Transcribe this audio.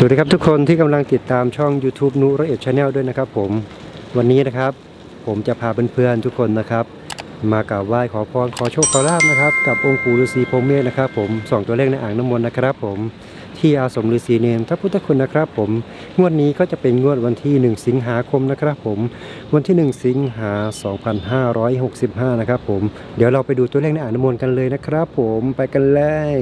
สวัสดีครับทุกคนที่กำลังติดตามช่อง YouTube นุระเอ็ดชาแนลด้วยนะครับผมวันนี้นะครับ ผมจะพาเพื่อนๆทุกคนนะครับ มากราบไหว้ขอพรขอโชคขอลาบนะครับ กับองค์ปู่ฤาษีพรหมเมธนะครับ ผมส่องตัวเลขในอ่างน้ำมนต์นะครับ ผมที่อาสมฤาษีเนรพระพุทธคุณนะครับ ผมงวดนี้ก็จะเป็นงวดวันที่ 1 สิงหาคมนะครับ ผมวันที่ 1 สิงหา 2565 นะครับ ผมเดี๋ยวเราไปดูตัวเลขในอ่างน้ำมนต์กันเลยนะครับ ผมไปกันเลย